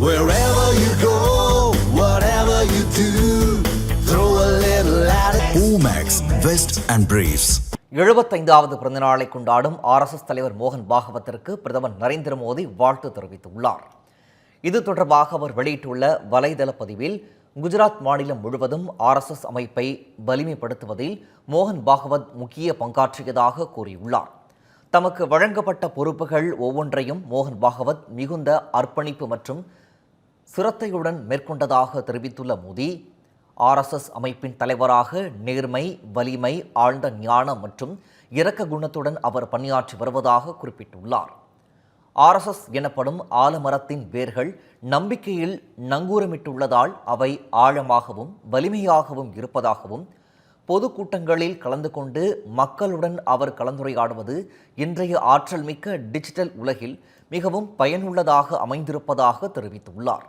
Wherever you go, whatever you do, throw a little at it. Omax, Vest and Briefs. எழுபத்தைந்தாவது பிறந்தநாளை கொண்டாடும் RSS தலைவர் மோகன் பாகவத்திற்கு பிரதமர் நரேந்திர மோடி வாழ்த்து தெரிவித்துள்ளார் இது தொடர்பாக அவர் வெளியிட்டுள்ள வலைதள பதிவில் குஜராத் மாநிலம் முழுவதும் ஆர்எஸ்எஸ் அமைப்பை வலிமைப்படுத்துவதில் மோகன் பாகவத் முக்கிய பங்காற்றியதாக கூறியுள்ளார் தமக்கு வழங்கப்பட்ட பொறுப்புகள் ஒவ்வொன்றையும் மோகன் பாகவத் மிகுந்த அர்ப்பணிப்பு மற்றும் சிரத்தையுடன் மேற்கொண்டதாக தெரிவித்துள்ள மோடி ஆர்எஸ்எஸ் அமைப்பின் தலைவராக நேர்மை வலிமை ஆழ்ந்த ஞானம் மற்றும் இரக்க குணத்துடன் அவர் பணியாற்றி வருவதாக குறிப்பிட்டுள்ளார். ஆர்எஸ்எஸ் எனப்படும் ஆலமரத்தின் வேர்கள் நம்பிக்கையில் நங்கூரமிட்டுள்ளதால் அவை ஆழமாகவும் வலிமையாகவும் இருப்பதாகவும் பொதுக்கூட்டங்களில் கலந்து கொண்டு மக்களுடன் அவர் கலந்துரையாடுவது இன்றைய ஆற்றல் மிக்க டிஜிட்டல் உலகில் மிகவும் பயனுள்ளதாக அமைந்திருப்பதாக தெரிவித்துள்ளார்.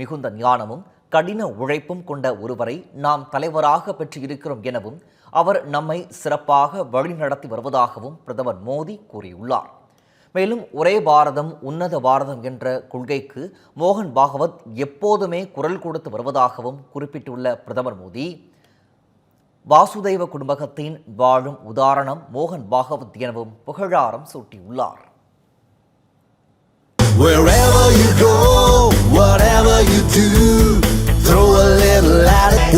மிகுந்த ஞானமும் கடின உழைப்பும் கொண்ட ஒருவரை நாம் தலைவராக பெற்றிருக்கிறோம் எனவும் அவர் நம்மை சிறப்பாக வழிநடத்தி வருவதாகவும் பிரதமர் மோடி கூறியுள்ளார். மேலும் ஒரே பாரதம் உன்னத பாரதம் என்ற கொள்கைக்கு மோகன் பாகவத் எப்போதுமே குரல் கொடுத்து வருவதாகவும் குறிப்பிட்டுள்ள பிரதமர் மோடி வாசுதேவ குடும்பகத்தின் வாழும் உதாரணம் மோகன் பாகவத் எனவும் புகழாரம் சூட்டியுள்ளார்.